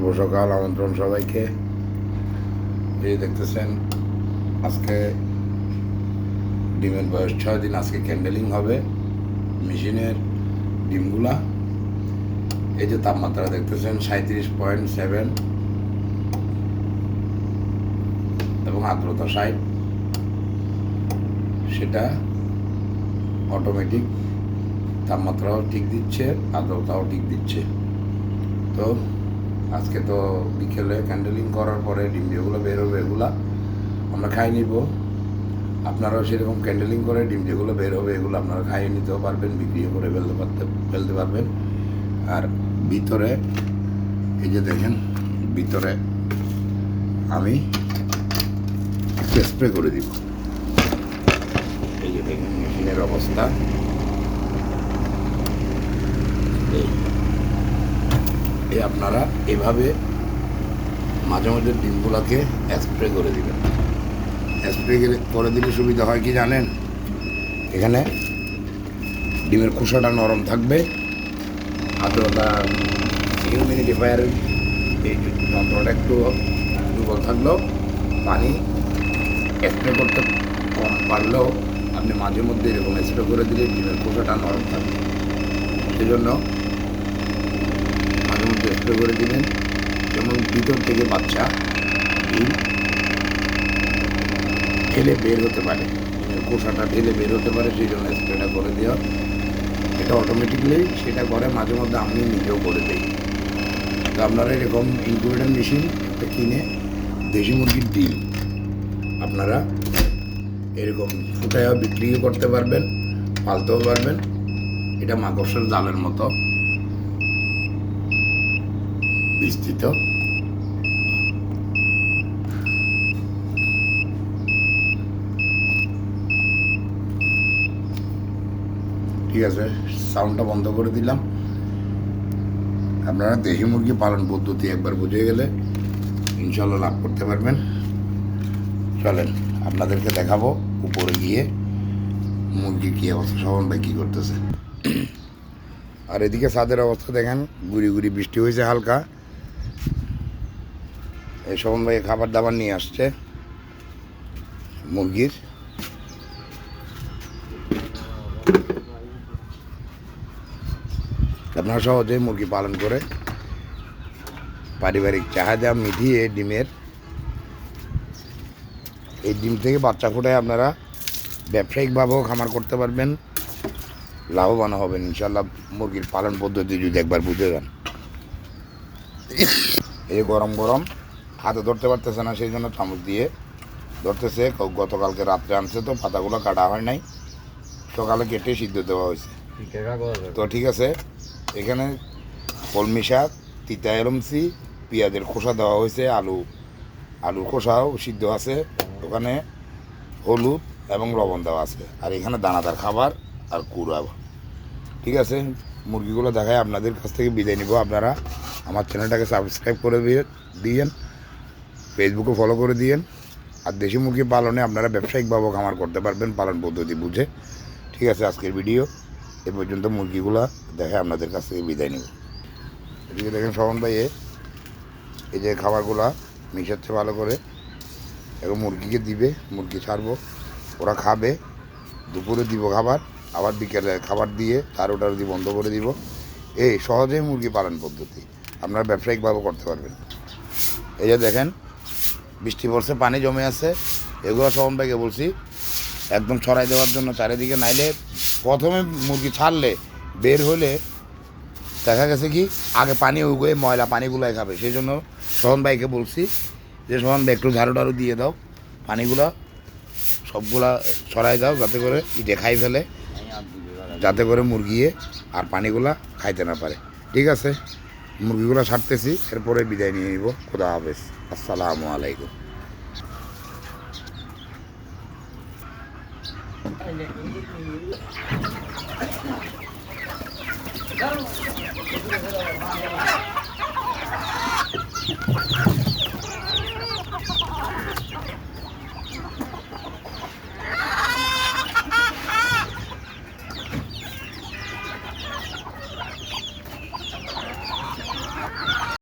শুভ সকাল, আমন্ত্রণ সবাইকে। এই দেখতেছেন, আজকে ডিমের বয়স ছয় দিন, আজকে ক্যান্ডেলিং হবে মেশিনের ডিমগুলা। এই যে তাপমাত্রা দেখতেছেন সাঁত্রিশ পয়েন্ট সেভেন এবং আর্দ্রতা ষাট। সেটা অটোমেটিক তাপমাত্রাও ঠিক দিচ্ছে, আর্দ্রতাও ঠিক দিচ্ছে। তো আজকে তো বিকেলে ক্যান্ডেলিং করার পরে ডিম যেগুলো বেরোবে এগুলা, আমরা খাই নিব। আপনারাও সেরকম ক্যান্ডেলিং করে ডিম যেগুলো বের হবে এগুলো আপনারা খাইয়ে নিতেও পারবেন, বিক্রিও করে ফেলতে পারতে, ফেলতে পারবেন। আর ভিতরে, এই যে দেখেন, ভিতরে আমি স্প্রে করে দিব। এই যে দেখেন, মেশিনের অবস্থা এই এই আপনারা এভাবে মাঝে মাঝে ডিমগুলোকে স্প্রে করে দিবেন। স্প্রে করে দিলে সুবিধা হয় কি জানেন? এখানে ডিমের খোসাটা নরম থাকবে। আর্দ্রতা হিউমিডিফায়ারের এই যন্ত্রটা একটু দুর্বল থাকলেও পানি স্প্রে করতে কম পারলেও আপনি মাঝে মধ্যে এরকম স্প্রে করে দিলে ডিমের খোসাটা নরম থাকবে। সেই মধ্যে স্প্রে করে দিলেন, যেমন ভিতর থেকে বাচ্চা ডিম ঢেলে বের হতে পারে। কোষাটা ঢেলে বের হতে পারে, সেই জন্য স্প্রেটা করে দেওয়া। এটা অটোমেটিকলি সেটা করে, মাঝে মধ্যে আমি নিজেও করে দিই। তো আপনারা এরকম ইনকিউবেটার মেশিন একটা কিনে দেশি মুরগির ডিম আপনারা এরকম ফুটায়ও বিক্রিও করতে পারবেন, পালতেও পারবেন। এটা মাকড়সার জালের মতো। বিস্তৃত। ঠিক আছে সাউন্ডটা বন্ধ করে দিলাম। আপনারা দেশি মুরগি পালন পদ্ধতি একবার বুঝে গেলে ইনশাল্লাহ লাভ করতে পারবেন। চলেন, আপনাদেরকে দেখাবো উপরে গিয়ে মুরগি কী অবস্থা সবন ভাই কী করতেছে। আর এদিকে ছাদের অবস্থা দেখেন, গুড়ি গুড়ি বৃষ্টি হয়েছে হালকা। এই শোভন ভাই খাবার দাবার নিয়ে আসছে, মুরগির। আপনারা সহজে মুরগি পালন করে পারিবারিক চাহিদা মিটিয়ে ডিমের, এই ডিম থেকে বাচ্চা ফুটায় আপনারা ব্যবসায়িকভাবেও খামার করতে পারবেন, লাভবান হবেন। ইনশাল্লাহ মুরগির পালন পদ্ধতি যদি একবার বুঝে যান। এই গরম গরম হাতে ধরতে পারতেছে না সেই জন্য চামচ দিয়ে ধরতেছে। গতকালকে রাত্রে আনছে তো পাতাগুলো কাটা হয় নাই। সকালে কেটে সিদ্ধ দেওয়া হয়েছে। তো ঠিক আছে এখানে কলমি শাক তিতা এলমসি পেঁয়াজের খোসা দেওয়া হয়েছে আলু আলুর খোসাও সিদ্ধ আছে। ওখানে হলুদ এবং লবণ দেওয়া আছে। আর এখানে দানাদার খাবার আর কুড়া। ঠিক আছে মুরগিগুলো দেখায় আপনাদের কাছ থেকে বিদায় নিব। আপনারা আমার চ্যানেলটাকে সাবস্ক্রাইব করে দিয়ে দিয়েন। ফেসবুকে ফলো করে দিয়েন। আর দেশি মুরগি পালনে আপনারা ব্যবসায়িকভাবে খামার করতে পারবেন পালন পদ্ধতি বুঝে। ঠিক আছে আজকের ভিডিও এ পর্যন্ত মুরগিগুলো দেখে আপনাদের কাছ থেকে বিদায় নিব। এদিকে দেখেন শবন ভাই এ, এই যে খাবারগুলা মিশাচ্ছে ভালো করে। এবং মুরগিকে দিবে মুরগি ছাড়বো। ওরা খাবে দুপুরে দিব খাবার আবার বিকেলে খাবার দিয়ে তার ওটার দিয়ে বন্ধ করে দিব। এই সহজেই মুরগি পালন পদ্ধতি আপনারা ব্যবসায়িকভাবে করতে পারবেন। এই যে দেখেন বৃষ্টি পড়ছে, পানি জমে আছে। এগুলো ভাইকে বলছি, একদম ছড়াই দেওয়ার জন্য চারিদিকে নাইলে প্রথমে মুরগি ছাড়লে বের হলে দেখা গেছে কি, আগে পানি উগয়ে, ময়লা পানিগুলাই খাবে। সেই জন্য সোহন ভাইকে বলছি যে, সোহন ভাই, একটু ঝাড়ু টাড়ু দিয়ে দাও, পানিগুলা সবগুলা ছড়াই দাও, যাতে করে ইটে খাই ফেলে, যাতে করে মুরগিয়ে আর পানিগুলা খাইতে না পারে। ঠিক আছে? মুরগিগুলো ছাড়তেছি এরপরে বিদায় নিয়ে নিব খোদা হাফেজ আসসালামু আলাইকুম